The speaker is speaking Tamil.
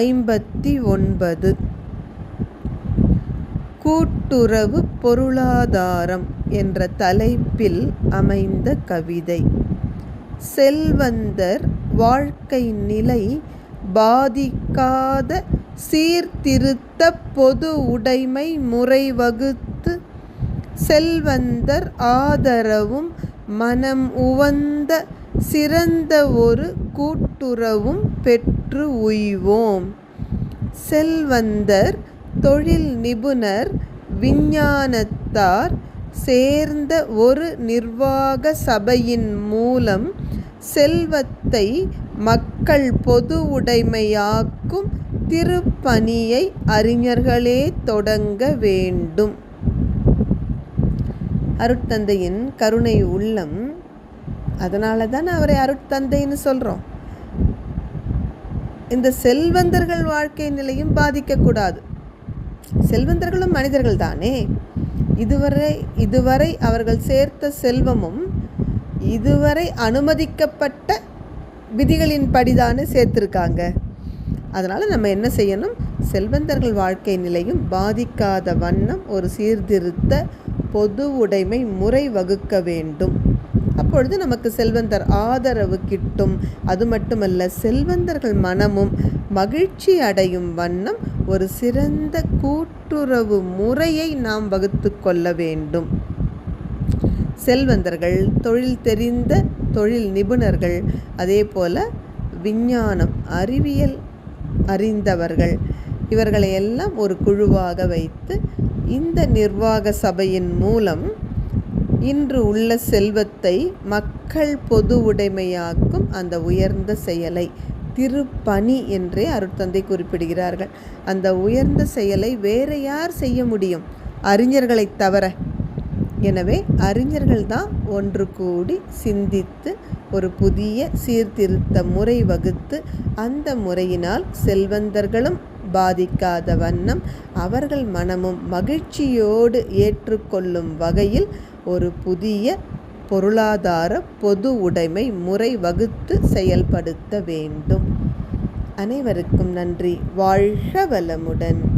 ஐம்பத்தி ஒன்பது கூட்டுறவு பொருளாதாரம் என்ற தலைப்பில் அமைந்த கவிதை. செல்வந்தர் வாழ்க்கை நிலை பாதிக்காத சீர்திருத்த பொது உடைமை முறை வகுத்து செல்வந்தர் ஆதரவும் மனம் உவந்த சிறந்த ஒரு கூட்டுறவும் பெற்று உய்வோம். செல்வந்தர் தொழில் நிபுணர் விஞ்ஞானத்தார் சேர்ந்த ஒரு நிர்வாக சபையின் மூலம் செல்வத்தை மக்கள் பொது உடைமையாக்கும் திருப்பணியை அறிஞர்களே தொடங்க வேண்டும். அருட்தந்தையின் கருணை உள்ளம் அதனால தான் அவரை அருட்தந்தைன்னு சொல்கிறோம் இந்த செல்வந்தர்கள் வாழ்க்கை நிலையும் பாதிக்கக்கூடாது. செல்வந்தர்களும் மனிதர்கள் தானே? இதுவரை இதுவரை அவர்கள் சேர்த்த செல்வமும் இதுவரை அனுமதிக்கப்பட்ட விதிகளின் படிதானே சேர்த்துருக்காங்க. அதனால் நம்ம என்ன செய்யணும்? செல்வந்தர்கள் வாழ்க்கை நிலையும் பாதிக்காத வண்ணம் ஒரு சீர்திருத்த பொது உடைமை முறை வகுக்க வேண்டும். அப்பொழுது நமக்கு செல்வந்தர் ஆதரவு கிட்டும். அது மட்டுமல்ல செல்வந்தர்கள் மனமும் மகிழ்ச்சி அடையும் வண்ணம் ஒரு சிறந்த கூட்டுறவு முறையை நாம் வகுத்து கொள்ள வேண்டும். செல்வந்தர்கள் தொழில் தெரிந்த தொழில் நிபுணர்கள் அதே போல் விஞ்ஞானம் அறிவியல் அறிந்தவர்கள் இவர்களை எல்லாம் ஒரு குழுவாக வைத்து இந்த நிர்வாக சபையின் மூலம் இன்று உள்ள செல்வத்தை மக்கள் பொது உடைமையாக்கும் அந்த உயர்ந்த செயலை திருப்பணி என்றே அருட்தந்தை குறிப்பிடுகிறார்கள். அந்த உயர்ந்த செயலை வேறு யார் செய்ய முடியும்? அறிஞர்களைத் தவிர. எனவே அறிஞர்கள் தான் ஒன்று கூடி சிந்தித்து ஒரு புதிய சீர்திருத்த முறை வகுத்து அந்த முறையினால் செல்வந்தர்களும் பாதிக்காத வண்ணம் அவர்கள் மனமும் மகிழ்ச்சியோடு ஏற்றுக்கொள்ளும் வகையில் ஒரு புதிய பொருளாதார பொது உடைமை முறை வகுத்து செயல்படுத்த வேண்டும். அனைவருக்கும் நன்றி. வாழ்க வளமுடன்.